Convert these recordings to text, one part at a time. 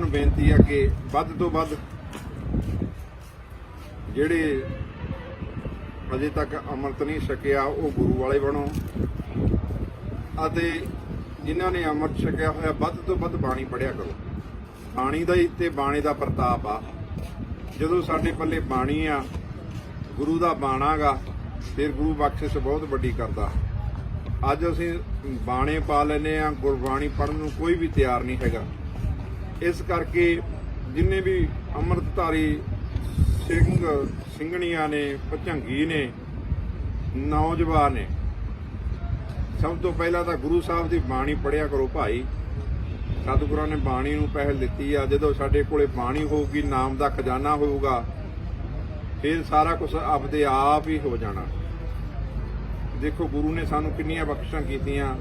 ਨੂੰ ਬੇਨਤੀ ਆ ਕਿ ਵੱਧ ਤੋਂ ਵੱਧ ਜਿਹੜੇ ਅਜੇ ਤੱਕ ਅੰਮ੍ਰਿਤ ਨਹੀਂ ਛਕਿਆ, ਉਹ ਗੁਰੂ ਵਾਲੇ ਬਣੋ। ਅਤੇ ਜਿਨ੍ਹਾਂ ਨੇ ਅੰਮ੍ਰਿਤ ਛਕਿਆ ਹੋਇਆ, ਵੱਧ ਤੋਂ ਵੱਧ ਬਾਣੀ ਪੜਿਆ ਕਰੋ। ਬਾਣੀ ਦਾ ਹੀ ਤੇ ਬਾਣੀ ਦਾ ਪ੍ਰਤਾਪ ਆ। ਜਦੋਂ ਸਾਡੇ ਪੱਲੇ ਬਾਣੀ ਆ, ਗੁਰੂ ਦਾ ਬਾਣਾਗਾ ਫਿਰ ਗੁਰੂ ਬਖਸ਼ਿਸ਼ ਬਹੁਤ ਵੱਡੀ ਕਰਦਾ। ਅੱਜ ਅਸੀਂ ਬਾਣੇ ਪਾ ਲੈਨੇ ਆ, ਗੁਰਬਾਣੀ ਪੜਨ ਨੂੰ ਕੋਈ ਵੀ ਤਿਆਰ ਨਹੀਂ ਹੈਗਾ। ਇਸ ਕਰਕੇ ਜਿੰਨੇ ਵੀ ਅੰਮ੍ਰਿਤਧਾਰੀ ਸਿੰਘ, ਸਿੰਘਣੀਆਂ ਨੇ ਭਚੰਗੀ ਨੇ, ਨੌਜਵਾਨ ਨੇ, ਸਭ ਤੋਂ ਪਹਿਲਾਂ ਤਾਂ ਗੁਰੂ ਸਾਹਿਬ ਦੀ ਬਾਣੀ ਪੜਿਆ ਕਰੋ ਭਾਈ। ਸਤਿਗੁਰਾਂ ਨੇ ਬਾਣੀ ਨੂੰ ਪਹਿਲ ਦਿੱਤੀ ਆ। ਜਦੋਂ ਸਾਡੇ ਕੋਲੇ ਬਾਣੀ ਹੋਊਗੀ, ਨਾਮ ਦਾ ਖਜ਼ਾਨਾ ਹੋਊਗਾ, ਫਿਰ ਸਾਰਾ ਕੁਝ ਆਪਦੇ ਆਪ ਹੀ ਹੋ ਜਾਣਾ। ਦੇਖੋ ਗੁਰੂ ਨੇ ਸਾਨੂੰ ਕਿੰਨੀਆਂ ਬਖਸ਼ਾਂ ਕੀਤੀਆਂ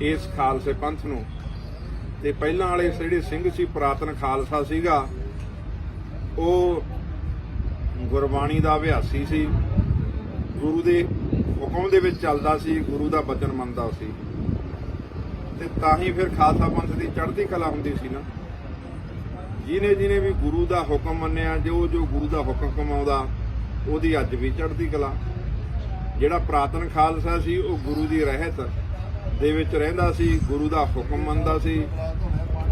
ਇਸ ਖਾਲਸੇ ਪੰਥ ਨੂੰ। ਤੇ ਪਹਿਲਾਂ ਵਾਲੇ ਜਿਹੜੇ ਸਿੰਘ ਸੀ, ਪ੍ਰਾਤਨ ਖਾਲਸਾ ਸੀਗਾ, ਉਹ ਗੁਰਬਾਣੀ ਦਾ ਅਭਿਆਸੀ ਸੀ। ਗੁਰੂ ਦੇ ਹੁਕਮ ਦੇ ਵਿੱਚ ਚੱਲਦਾ ਸੀ, ਗੁਰੂ ਦਾ ਬਚਨ ਮੰਨਦਾ ਸੀ। ਤੇ ਤਾਂ ਹੀ ਫਿਰ ਖਾਲਸਾ ਪੰਥ ਦੀ ਚੜ੍ਹਦੀ ਕਲਾ ਹੁੰਦੀ ਸੀ ਨਾ। ਜਿਹਨੇ ਜਿਹਨੇ ਵੀ ਗੁਰੂ ਦਾ ਹੁਕਮ ਮੰਨਿਆ, ਜੋ ਜੋ ਗੁਰੂ ਦਾ ਹੁਕਮ ਕਮਾਉਂਦਾ, ਉਹਦੀ ਅੱਜ ਵੀ ਚੜ੍ਹਦੀ ਕਲਾ। ਜਿਹੜਾ ਪ੍ਰਾਤਨ ਖਾਲਸਾ ਸੀ, ਉਹ ਗੁਰੂ ਦੀ ਰਹਿਤ ਦੇ ਵਿੱਚ ਰਹਿੰਦਾ ਸੀ, ਗੁਰੂ ਦਾ ਹੁਕਮ ਮੰਨਦਾ ਸੀ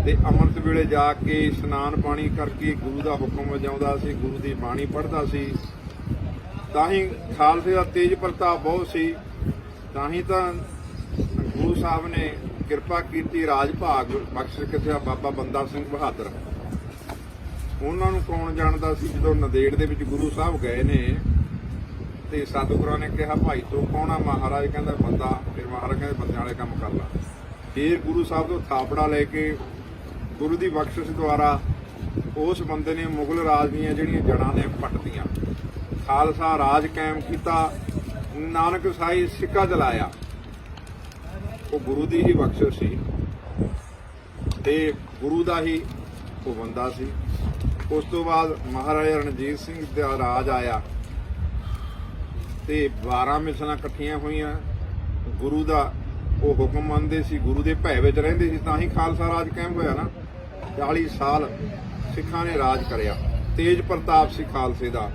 ਤੇ ਅੰਮ੍ਰਿਤ ਵੇਲੇ ਜਾ ਕੇ ਇਸ਼ਨਾਨ ਪਾਣੀ ਕਰਕੇ ਗੁਰੂ ਦਾ ਹੁਕਮ ਵਜਾਉਂਦਾ ਸੀ, ਗੁਰੂ ਦੀ ਬਾਣੀ ਪੜ੍ਹਦਾ ਸੀ। ਤਾਂ ਹੀ ਖਾਲਸੇ ਦਾ ਤੇਜ ਪ੍ਰਤਾਪ ਬਹੁਤ ਸੀ। ਤਾਂ ਹੀ ਤਾਂ ਗੁਰੂ ਸਾਹਿਬ ਨੇ ਕਿਰਪਾ ਕੀਤੀ ਰਾਜ ਭਾਗ ਬਖਸ਼ ਕਿਥਿਆ ਬਾਬਾ ਬੰਦਾ ਸਿੰਘ ਬਹਾਦਰ। ਉਹਨਾਂ ਨੂੰ ਕੌਣ ਜਾਣਦਾ ਸੀ ਜਦੋਂ ਨੰਦੇੜ ਦੇ ਵਿੱਚ ਗੁਰੂ ਸਾਹਿਬ ਗਏ ਨੇ? ਤੇ ਸਤਿਗੁਰਾਂ ਨੇ ਕਿਹਾ, ਭਾਈ, ਤੂੰ ਕੌਣ ਆ? ਮਹਾਰਾਜ ਕਹਿੰਦਾ, ਬੰਦਾ। ਫਿਰ ਮਹਾਰਾਜ ਕਹਿੰਦੇ ਬੰਦਿਆਂ ਵਾਲੇ ਕੰਮ ਕਰ ਲਾ। ਫਿਰ ਗੁਰੂ ਸਾਹਿਬ ਤੋਂ ਥਾਪੜਾ ਲੈ ਕੇ ਗੁਰੂ ਦੀ ਬਖਸ਼ਿਸ਼ ਦੁਆਰਾ ਉਸ ਬੰਦੇ ਨੇ ਮੁਗਲ ਰਾਜ ਦੀਆਂ ਜਿਹੜੀਆਂ ਜੜਾਂ ਨੇ ਪੱਟਦੀਆਂ ਖਾਲਸਾ ਰਾਜ ਕਾਇਮ ਕੀਤਾ। ਨਾਨਕ ਸਾਈ ਸਿੱਕਾ ਜਲਾਇਆ। ਉਹ ਗੁਰੂ ਦੀ ਹੀ ਬਖਸ਼ਿਸ਼ ਸੀ ਤੇ ਗੁਰੂ ਦਾ ਹੀ ਉਹ ਬੰਦਾ ਸੀ। ਉਸ ਤੋਂ ਬਾਅਦ ਮਹਾਰਾਜਾ ਰਣਜੀਤ ਸਿੰਘ ਦਾ ਰਾਜ ਆਇਆ। ਤੇ 12 ਮਿਸਲਾਂ ਇਕੱਠੀਆਂ ਹੋਈਆਂ। ਗੁਰੂ ਦਾ ਉਹ ਹੁਕਮ ਮੰਨਦੇ ਸੀ, ਗੁਰੂ ਦੇ ਭੈ ਵਿੱਚ ਰਹਿੰਦੇ ਸੀ, ਤਾਂ ਹੀ ਖਾਲਸਾ ਰਾਜ ਕਾਇਮ ਹੋਇਆ ਨਾ। 40 ਸਾਲ ਸਿੱਖਾਂ ਨੇ ਰਾਜ ਕਰਿਆ। ਤੇਜ ਪ੍ਰਤਾਪ ਸੀ ਖਾਲਸੇ ਦਾ।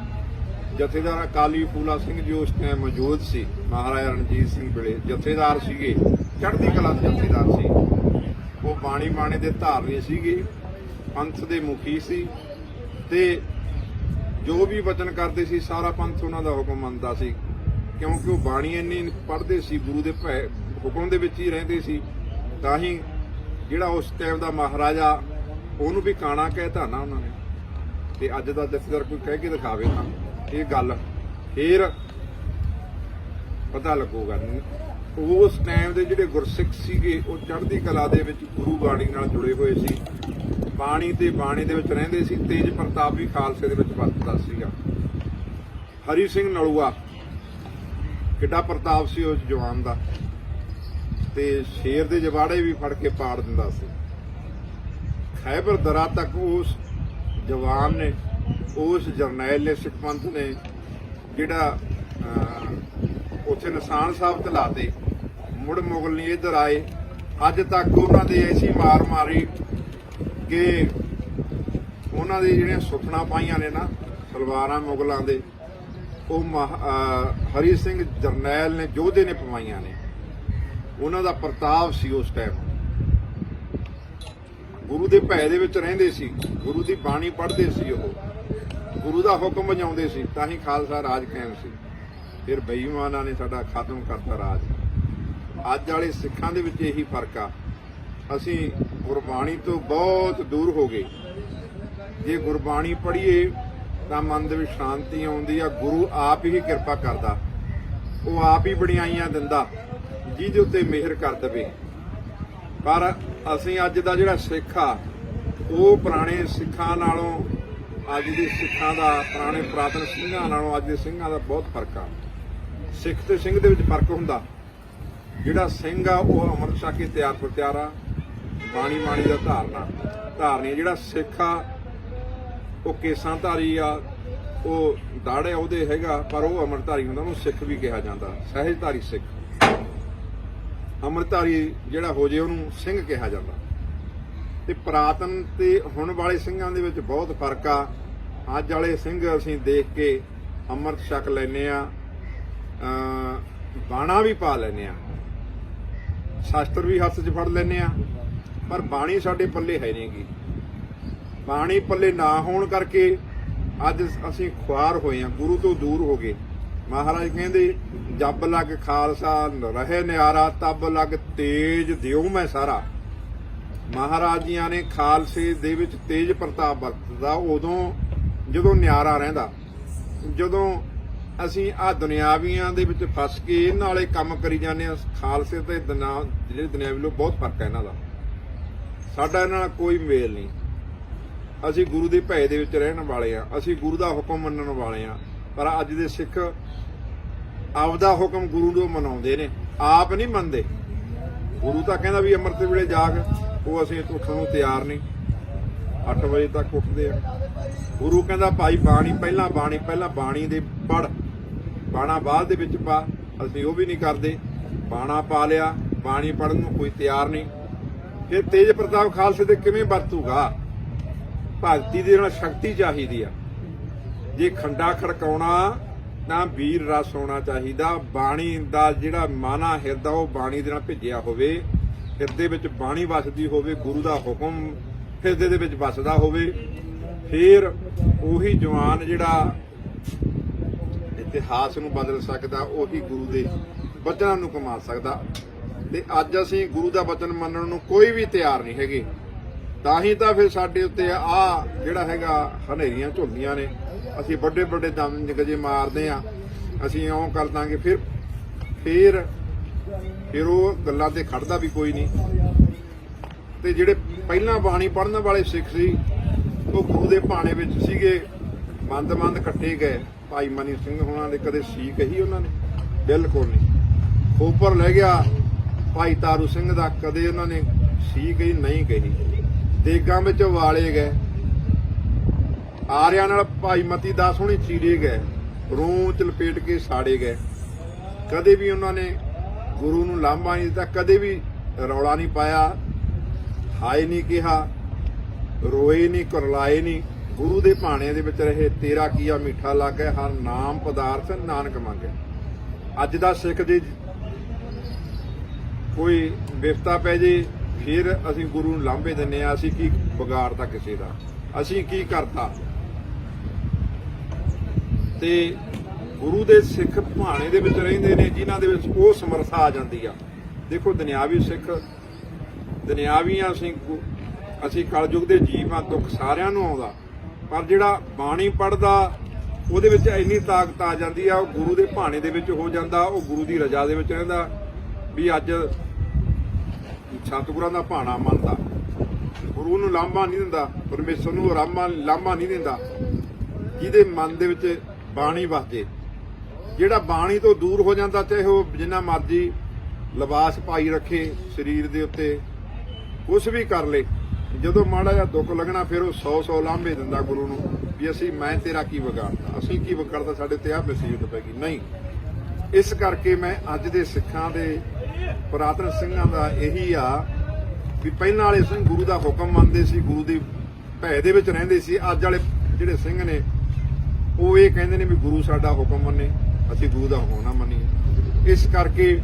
ਜਥੇਦਾਰ ਅਕਾਲੀ ਫੂਲਾ ਸਿੰਘ ਜੀ ਉਸ ਟਾਈਮ ਮੌਜੂਦ ਸੀ, ਮਹਾਰਾਜਾ ਰਣਜੀਤ ਸਿੰਘ ਵੇਲੇ। ਜਥੇਦਾਰ ਸੀਗੇ, ਚੜ੍ਹਦੀ ਕਲਾ ਦੇ ਜਥੇਦਾਰ ਸੀ। ਉਹ ਬਾਣੀ ਬਾਣੇ ਦੇ ਧਾਰਨੀ ਸੀਗੇ। ਪੰਥ ਦੇ ਮੁਖੀ ਸੀ। ਤੇ ਜੋ ਵੀ ਵਚਨ ਕਰਦੇ ਸੀ, ਸਾਰਾ ਪੰਥ ਉਹਨਾਂ ਦਾ ਹੁਕਮ ਮੰਨਦਾ ਸੀ। ਕਿਉਂਕਿ ਉਹ ਬਾਣੀ ਇੰਨੀ ਪੜ੍ਹਦੇ ਸੀ, ਗੁਰੂ ਦੇ ਭੈ, ਹੁਕਮ ਦੇ ਵਿੱਚ ਹੀ ਰਹਿੰਦੇ ਸੀ, ਤਾਂ ਹੀ ਜਿਹੜਾ ਉਸ ਟਾਈਮ ਦਾ ਮਹਾਰਾਜਾ, ਉਹਨੂੰ ਵੀ ਕਾਣਾ ਕਹਿਤਾ ਨਾ ਉਹਨਾਂ ਨੇ। ਤੇ ਅੱਜ ਦਾ ਜਥੇਦਾਰ ਕੋਈ ਕਹਿ ਕੇ ਦਿਖਾਵੇ ਤਾਂ, ਇਹ ਗੱਲ ਫੇਰ ਪਤਾ ਲੱਗੂਗਾ। ਉਸ ਟਾਈਮ ਦੇ ਜਿਹੜੇ ਗੁਰਸਿੱਖ ਸੀਗੇ ਉਹ ਚੜ੍ਹਦੀ ਕਲਾ ਦੇ ਵਿੱਚ ਗੁਰੂ ਬਾਣੀ ਨਾਲ ਜੁੜੇ ਹੋਏ ਸੀ। ਬਾਣੀ ਤੇ ਬਾਣੀ ਦੇ ਵਿੱਚ ਰਹਿੰਦੇ ਸੀ ਤੇਜ ਪ੍ਰਤਾਪ ਵੀ ਖਾਲਸੇ ਦੇ ਵਿੱਚ ਵਰਤਦਾ ਸੀਗਾ। ਹਰੀ ਸਿੰਘ ਨਲੂਆ ਕਿੱਡਾ ਪ੍ਰਤਾਪ ਸੀ ਉਸ ਜਵਾਨ ਦਾ। ਤੇ ਸ਼ੇਰ ਦੇ ਜਵਾੜੇ ਵੀ ਫੜ ਕੇ ਪਾੜ ਦਿੰਦਾ ਸੀ। ਖੈਬਰ ਦਰਾ ਤੱਕ ਉਸ ਜਵਾਨ ਨੇ ਉਸ ਜਰਨੈਲ ਨੇ ਸਿੱਖ ਪੰਥ ਨੇ ਜਿਹੜਾ ਅਹ, ਉੱਥੇ ਨਿਸ਼ਾਨ ਸਾਹਿਬ ਤੇ ਲਾਤੇ ਮੁੜ ਮੁਗਲ ਨਹੀਂ ਇੱਧਰ ਆਏ। ਅੱਜ ਤੱਕ ਉਹਨਾਂ ਦੇ ਐਸੀ ਮਾਰ ਮਾਰੀ ਕਿ ਉਹਨਾਂ ਦੇ ਜਿਹੜੀਆਂ ਸੁਪਨਾ ਪਾਈਆਂ ਨੇ ਨਾ, ਸਲਵਾਰਾਂ ਮੁਗਲਾਂ ਦੇ, ਉਹ ਮਹਾ- ਹਰੀ ਸਿੰਘ ਜਰਨੈਲ ਨੇ, ਯੋਧੇ ਨੇ ਪਵਾਈਆਂ ਨੇ। ਉਹਨਾਂ ਦਾ ਪ੍ਰਤਾਪ ਸੀ ਉਸ ਟਾਈਮ ਗੁਰੂ ਦੇ ਭੈ ਦੇ ਵਿੱਚ ਰਹਿੰਦੇ ਸੀ। ਗੁਰੂ ਦੀ ਬਾਣੀ ਪੜ੍ਹਦੇ ਸੀ ਉਹ। ਗੁਰੂ ਦਾ ਹੁਕਮ ਵਜਾਉਂਦੇ ਸੀ, ਤਾਂ ਹੀ ਖਾਲਸਾ ਰਾਜ ਕਾਇਮ ਸੀ। ਫਿਰ ਬੇਈਮਾਨਾਂ ਨੇ ਸਾਡਾ ਖਤਮ ਕਰਤਾ ਰਾਜ। ਅੱਜ ਵਾਲੇ ਸਿੱਖਾਂ ਦੇ ਵਿੱਚ ਇਹੀ ਫ਼ਰਕ ਆ। ਅਸੀਂ ਗੁਰਬਾਣੀ ਤੋਂ ਬਹੁਤ ਦੂਰ ਹੋ ਗਏ। ਜੇ ਗੁਰਬਾਣੀ ਪੜ੍ਹੀਏ ਤਾਂ ਮਨ ਦੇ ਵਿੱਚ ਸ਼ਾਂਤੀ ਆਉਂਦੀ ਆ, ਗੁਰੂ ਆਪ ਹੀ ਕਿਰਪਾ ਕਰਦਾ। ਉਹ ਆਪ ਹੀ ਬੜਿਆਈਆਂ ਦਿੰਦਾ, ਜਿਹਦੇ ਉੱਤੇ ਮਿਹਰ ਕਰ ਦਵੇ। ਪਰ ਅਸੀਂ ਅੱਜ ਦਾ ਜਿਹੜਾ ਸਿੱਖ ਆ, ਉਹ ਪੁਰਾਣੇ ਸਿੱਖਾਂ ਨਾਲੋਂ, ਅੱਜ ਦੇ ਸਿੱਖਾਂ ਦਾ, ਪੁਰਾਣੇ ਪ੍ਰਾਤਨ ਸਿੰਘਾਂ ਨਾਲੋਂ ਅੱਜ ਦੇ ਸਿੰਘਾਂ ਦਾ ਬਹੁਤ ਫ਼ਰਕ ਆ। ਸਿੱਖ ਤੇ ਸਿੰਘ ਦੇ ਵਿੱਚ ਫ਼ਰਕ ਹੁੰਦਾ। ਜਿਹੜਾ ਸਿੰਘ ਆ, ਉਹ ਅੰਮ੍ਰਿਤ ਛਕ ਕੇ ਤਿਆਰ ਪਰ ਤਿਆਰ ਆ। ਬਾਣੀ ਬਾਣੀ ਦਾ ਧਾਰਨਾ, ਧਾਰਨੀ ਜਿਹੜਾ ਸਿੱਖ ਆ, ਉਹ ਕੇਸਾਂ ਧਾਰੀ ਆ, ਉਹ ਦਾੜੇ ਉਹਦੇ ਹੈਗਾ, ਪਰ ਉਹ ਅੰਮ੍ਰਿਤਧਾਰੀ ਹੁੰਦਾ, ਉਹਨੂੰ ਸਿੱਖ ਵੀ ਕਿਹਾ ਜਾਂਦਾ। ਸਹਿਜਧਾਰੀ ਸਿੱਖ। ਅੰਮ੍ਰਿਤਧਾਰੀ ਜਿਹੜਾ ਹੋ ਜੇ, ਉਹਨੂੰ ਸਿੰਘ ਕਿਹਾ ਜਾਂਦਾ। ਤੇ ਪ੍ਰਾਤਨ ਤੇ ਹੁਣ ਵਾਲੇ ਸਿੰਘਾਂ ਦੇ ਵਿੱਚ ਬਹੁਤ ਫ਼ਰਕ ਆ। ਅੱਜ ਵਾਲੇ ਸਿੰਘ ਅਸੀਂ ਦੇਖ ਕੇ ਅੰਮ੍ਰਿਤ ਛਕ ਲੈਨੇ ਆ ਬਾਣਾ ਵੀ ਪਾ ਲੈਨੇ ਆ। ਸ਼ਾਸਤਰ ਵੀ ਹੱਥ 'ਚ ਫੜ ਲੈਨੇ ਆ। ਪਰ ਬਾਣੀ ਸਾਡੇ ਪੱਲੇ ਹੈ ਨਹੀਂਗੀ। ਬਾਣੀ ਪੱਲੇ ਨਾ ਹੋਣ ਕਰਕੇ ਅੱਜ ਅਸੀਂ ਖੁਆਰ ਹੋਏ ਆ, ਗੁਰੂ ਤੋਂ ਦੂਰ ਹੋ ਗਏ। ਮਹਾਰਾਜ ਕਹਿੰਦੇ, ਜੱਬ ਲੱਗ ਖਾਲਸਾ ਰਹੇ ਨਿਆਰਾ, ਤਬ ਲੱਗ ਤੇਜ ਦਿਉ ਮੈਂ ਸਾਰਾ। ਮਹਾਰਾਜ ਜੀਆਂ ਨੇ ਖਾਲਸੇ ਦੇ ਵਿੱਚ ਤੇਜ ਪ੍ਰਤਾਪ ਵਰਤਦਾ, ਉਦੋਂ ਜਦੋਂ ਨਿਆਰਾ ਰਹਿੰਦਾ, ਜਦੋਂ ਅਸੀਂ ਆ ਦੁਨਿਆਵੀਆਂ ਦੇ ਵਿੱਚ ਫਸ ਕੇ ਇਹਨਾਂ ਵਾਲੇ ਕੰਮ ਕਰੀ ਜਾਂਦੇ ਆ ਖਾਲਸੇ ਤੇ ਦੁਨਾ, ਜਿਹੜੇ ਦੁਨਿਆਵੀ ਲੋਕ, ਬਹੁਤ ਫ਼ਰਕ ਹੈ ਇਹਨਾਂ ਦਾ। ਸਾਡਾ ਇਹਨਾਂ ਨਾਲ ਕੋਈ ਮੇਲ ਨਹੀਂ। ਅਸੀਂ ਗੁਰੂ ਦੇ ਭੈ ਦੇ ਵਿੱਚ ਰਹਿਣ ਵਾਲੇ ਆ ਅਸੀਂ ਗੁਰੂ ਦਾ ਹੁਕਮ ਮੰਨਣ ਵਾਲੇ ਆ ਪਰ ਅੱਜ ਦੇ ਸਿੱਖ ਆਪਦਾ ਹੁਕਮ ਗੁਰੂ ਨੂੰ ਮਨਾਉਂਦੇ ਨੇ। ਆਪ ਨਹੀਂ ਮੰਨਦੇ। ਗੁਰੂ ਤਾਂ ਕਹਿੰਦਾ ਵੀ ਅੰਮ੍ਰਿਤ ਵੇਲੇ ਜਾਗ। ਉਹ ਅਸੀਂ ਉੱਠਣ ਨੂੰ ਤਿਆਰ ਨਹੀਂ। 8 ਵਜੇ ਤੱਕ ਉੱਠਦੇ ਆ। ਗੁਰੂ ਕਹਿੰਦਾ, ਭਾਈ ਬਾਣੀ, ਪਹਿਲਾਂ ਬਾਣੀ ਪਹਿਲਾਂ ਬਾਣੀ ਦੇ ਪੜ ਬਾਣਾ ਬਾਅਦ ਦੇ ਵਿੱਚ ਪਾ, ਅਸੀਂ ਉਹ ਵੀ ਨਹੀਂ ਕਰਦੇ। ਬਾਣਾ ਪਾ ਲਿਆ, ਬਾਣੀ ਪੜਨ ਨੂੰ ਕੋਈ ਤਿਆਰ ਨਹੀਂ। ਫਿਰ ਤੇਜ ਪ੍ਰਤਾਪ ਖਾਲਸੇ ਦੇ ਕਿਵੇਂ ਵਰਤੂਗਾ? ਭਗਤੀ ਦੇ ਨਾਲ ਸ਼ਕਤੀ ਚਾਹੀਦੀ ਆ। ਜੇ ਖੰਡਾ ਖੜਕਾਉਣਾ, ਤਾਂ ਵੀਰ ਰਸ ਹੋਣਾ ਚਾਹੀਦਾ। ਬਾਣੀ ਦਾ ਜਿਹੜਾ ਮਾਨਾ ਹਿਰਦਾ, ਉਹ ਬਾਣੀ ਦੇ ਨਾਲ ਭਿੱਜਿਆ ਹੋਵੇ। ਹਿਰਦੇ ਵਿੱਚ ਬਾਣੀ ਵਸਦੀ ਹੋਵੇ, ਗੁਰੂ ਦਾ ਹੁਕਮ ਹਿਰਦੇ ਦੇ ਵਿੱਚ ਵਸਦਾ ਹੋਵੇ। ਫਿਰ ਉਹੀ ਜਵਾਨ ਜਿਹੜਾ ਇਤਿਹਾਸ ਨੂੰ ਬਦਲ ਸਕਦਾ, ਉਹੀ ਗੁਰੂ ਦੇ ਬਚਨਾਂ ਨੂੰ ਕਮਾ ਸਕਦਾ। ਤੇ ਅੱਜ ਅਸੀਂ ਗੁਰੂ ਦਾ ਬਚਨ ਮੰਨਣ ਨੂੰ ਕੋਈ ਵੀ ਤਿਆਰ ਨਹੀਂ ਹੈਗੇ। ਤਾਂ ਹੀ ਤਾਂ ਫਿਰ ਸਾਡੇ ਉੱਤੇ ਆ ਜਿਹੜਾ ਹੈਗਾ ਹਨੇਰੀਆਂ ਝੁੱਲਦੀਆਂ ਨੇ। ਅਸੀਂ ਵੱਡੇ ਵੱਡੇ ਦਮ ਨਿਕਜੇ ਮਾਰਦੇ ਆ ਅਸੀਂ ਇਉਂ ਕਰ ਦਾਂਗੇ, ਫਿਰ ਫਿਰ ਫਿਰ ਉਹ ਗੱਲਾਂ ਤੇ ਖੜਦਾ ਵੀ ਕੋਈ ਨਹੀਂ। ਤੇ ਜਿਹੜੇ ਪਹਿਲਾਂ ਬਾਣੀ ਪੜਨ ਵਾਲੇ ਸਿੱਖ ਸੀ, ਉਹ ਗੁਰੂ ਦੇ ਭਾਣੇ ਵਿੱਚ ਸੀਗੇ। ਮੰਦ-ਮੰਦ ਕੱਟੇ ਗਏ। ਭਾਈ ਮਨੀ ਸਿੰਘ ਹੋਣਾ ਦੇ ਕਦੇ ਸੀ ਕਹੀ ਉਹਨਾਂ ਨੇ? ਬਿਲਕੁਲ ਨਹੀਂ। ਖੋਪਰ ਲੈ ਗਿਆ ਭਾਈ ਤਾਰੂ ਸਿੰਘ ਦਾ, ਕਦੇ ਉਹਨਾਂ ਨੇ ਸੀ ਕਹੀ, ਨਹੀਂ ਕਹੀ। ਦੇਗਾਂ ਵਿੱਚ ਵਾਲੇ ਗਏ। ਆਰਿਆਂ ਨਾਲ ਭਾਈ ਮਤੀ ਦਾਸ ਹੁਣੀ ਚੀਰੇ ਗਏ। ਰੋਂ ਚ ਲਪੇਟ ਕੇ ਸਾੜੇ ਗਏ। ਕਦੇ ਵੀ ਉਹਨਾਂ ਨੇ ਗੁਰੂ ਨੂੰ ਲਾਂਭਾ ਨਹੀਂ ਦਿੱਤਾ, ਕਦੇ ਵੀ ਰੌਲਾ ਨਹੀਂ ਪਾਇਆ। ਹਾਏ ਨਹੀਂ ਕਿਹਾ, ਰੋਏ ਨਹੀਂ, ਕਰਲਾਏ ਨਹੀਂ। ਗੁਰੂ ਦੇ ਭਾਣੇ ਦੇ ਵਿੱਚ ਰਹੇ ਤੇਰਾ ਕੀਆ ਮਿੱਠਾ ਲੱਗੇ, ਹਰ ਨਾਮ ਪਦਾਰਥ ਨਾਨਕ ਮੰਗੇ। ਅੱਜ ਦਾ ਸਿੱਖ ਜੀ ਕੋਈ ਵਿਫਤਾ ਪੈ ਜੇ, ਫਿਰ ਅਸੀਂ ਗੁਰੂ ਨੂੰ ਲਾਂਭੇ ਦਿੰਨੇ ਆ ਅਸੀਂ ਕੀ ਵਿਗਾੜਤਾ ਕਿਸੇ ਦਾ? ਅਸੀਂ ਕੀ ਕਰਤਾ? ਤੇ ਗੁਰੂ ਦੇ ਸਿੱਖ ਭਾਣੇ ਦੇ ਵਿੱਚ ਰਹਿੰਦੇ ਨੇ, ਜਿਨ੍ਹਾਂ ਦੇ ਵਿੱਚ ਉਹ ਸਮਰਥਾ ਆ ਜਾਂਦੀ ਆ। ਦੇਖੋ, ਦੁਨਿਆਵੀ ਸਿੱਖ, ਦੁਨਿਆਵੀਆਂ ਅਸੀਂ ਅਸੀਂ ਕਲਯੁਗ ਦੇ ਜੀਵਾਂ ਦੁੱਖ ਸਾਰਿਆਂ ਨੂੰ ਆਉਂਦਾ। ਪਰ ਜਿਹੜਾ ਬਾਣੀ ਪੜਦਾ ਉਹਦੇ ਵਿੱਚ ਇੰਨੀ ਤਾਕਤ ਆ ਜਾਂਦੀ ਆ, ਉਹ ਗੁਰੂ ਦੇ ਭਾਣੇ ਦੇ ਵਿੱਚ ਹੋ ਜਾਂਦਾ, ਉਹ ਗੁਰੂ ਦੀ ਰਜ਼ਾ ਦੇ ਵਿੱਚ ਰਹਿੰਦਾ, ਵੀ ਅੱਜ ਸਤਿਗੁਰਾਂ ਦਾ ਭਾਣਾ ਮੰਨਦਾ। ਗੁਰੂ ਨੂੰ ਲਾਂਭਾ ਨਹੀਂ ਦਿੰਦਾ, ਪਰਮੇਸ਼ਰ ਨੂੰ ਰਾਮਾ ਲਾਂਭਾ ਨਹੀਂ ਦਿੰਦਾ, ਜਿਹਦੇ ਮਨ ਦੇ ਵਿੱਚ ਬਾਣੀ ਵਸਦੇ। ਜਿਹੜਾ ਬਾਣੀ ਤੋਂ ਦੂਰ ਹੋ ਜਾਂਦਾ, ਚਾਹੇ ਉਹ ਜਿੰਨਾ ਮਰਜ਼ੀ ਲਿਬਾਸ ਪਾਈ ਰੱਖੇ ਸਰੀਰ ਦੇ ਉੱਤੇ ਕੁਝ ਵੀ ਕਰ ਲੇ ਜਦੋਂ ਮਾੜਾ ਜਿਹਾ ਦੁੱਖ ਲੱਗਣਾ, ਫਿਰ ਉਹ 100 100 ਲਾਂਭੇ ਦਿੰਦਾ ਗੁਰੂ ਨੂੰ ਵੀ ਅਸੀਂ, ਮੈਂ ਤੇਰਾ ਕੀ ਵਿਗਾੜਦਾ ਅਸੀਂ ਕੀ ਵਿਗਾੜਦਾ ਸਾਡੇ ਤੇ ਆ ਮੁਸੀਬਤ ਪੈ ਗਈ। ਨਹੀਂ। ਇਸ ਕਰਕੇ ਮੈਂ ਅੱਜ ਦੇ ਸਿੱਖਾਂ ਦੇ ਪੁਰਾਤਨ ਸਿੰਘਾਂ ਦਾ ਇਹੀ ਆ ਵੀ ਪਹਿਲਾਂ ਵਾਲੇ ਸਿੰਘ ਗੁਰੂ ਦਾ ਹੁਕਮ ਮੰਨਦੇ ਸੀ, ਗੁਰੂ ਦੀ ਭੈ ਦੇ ਵਿੱਚ ਰਹਿੰਦੇ ਸੀ। ਅੱਜ ਵਾਲੇ ਜਿਹੜੇ ਸਿੰਘ ਨੇ, ਉਹ ਇਹ ਕਹਿੰਦੇ ਨੇ ਵੀ ਗੁਰੂ ਸਾਡਾ ਹੁਕਮ ਮੰਨੇ, ਅਸੀਂ ਗੁਰੂ ਦਾ ਹੁਕਮ ਨਾ ਮੰਨੀਏ। ਇਸ ਕਰਕੇ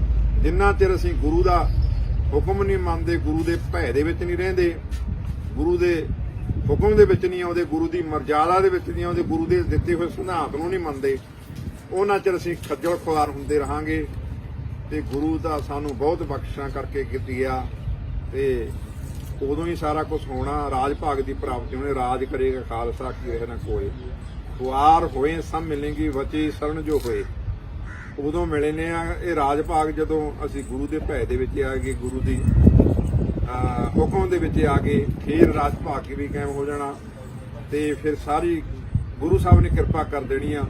ਜਿੰਨਾ ਚਿਰ ਅਸੀਂ ਗੁਰੂ ਦਾ ਹੁਕਮ ਨਹੀਂ ਮੰਨਦੇ, ਗੁਰੂ ਦੇ ਭੈ ਦੇ ਵਿੱਚ ਨਹੀਂ ਰਹਿੰਦੇ ਗੁਰੂ ਦੇ ਹੁਕਮ ਦੇ ਵਿੱਚ ਨਹੀਂ ਆਉਂਦੇ, ਗੁਰੂ ਦੀ ਮਰਜ਼ਾਦਾ ਦੇ ਵਿੱਚ ਨਹੀਂ ਆਉਂਦੇ, ਗੁਰੂ ਦੇ ਦਿੱਤੇ ਹੋਏ ਸਿਧਾਂਤ ਨੂੰ ਨਹੀਂ ਮੰਨਦੇ। ਉਹਨਾਂ ਚਿਰ ਅਸੀਂ ਖੱਜਲ ਖੁਆਰ ਹੁੰਦੇ ਰਹਾਂਗੇ ਤੇ ਗੁਰੂ ਦਾ ਸਾਨੂੰ ਬਹੁਤ ਬਖਸ਼ਿਸ਼ਾਂ ਕਰਕੇ ਕੀਤੀ ਆ ਤੇ ਉਦੋਂ ਹੀ ਸਾਰਾ ਕੁਝ ਹੋਣਾ, ਰਾਜ ਭਾਗ ਦੀ ਪ੍ਰਾਪਤੀ ਹੋਣੀ, ਰਾਜ ਕਰੇਗਾ ਖਾਲਸਾ, ਕੀ ਰਹਿਣਾ ਕੋਏ ਖੁਆਰ ਹੋਏ, ਸਭ ਮਿਲੇਗੀ ਵਚੀ ਸਰਨ ਜੋ ਹੋਏ। ਉਦੋਂ ਮਿਲੇ ਨੇ ਆ, ਇਹ ਰਾਜ ਭਾਗ ਜਦੋਂ ਅਸੀਂ ਗੁਰੂ ਦੇ ਭੈ ਦੇ ਵਿੱਚ ਆ ਗਏ, ਗੁਰੂ ਦੀ ਹੁਕਮ ਦੇ ਵਿੱਚ ਆ ਕੇ ਫਿਰ ਰਾਜ ਭਾਗ ਵੀ ਕਾਇਮ ਹੋ ਜਾਣਾ ਤੇ ਫਿਰ ਸਾਰੀ ਗੁਰੂ ਸਾਹਿਬ ਨੇ ਕਿਰਪਾ ਕਰ ਦੇਣੀ ਆ।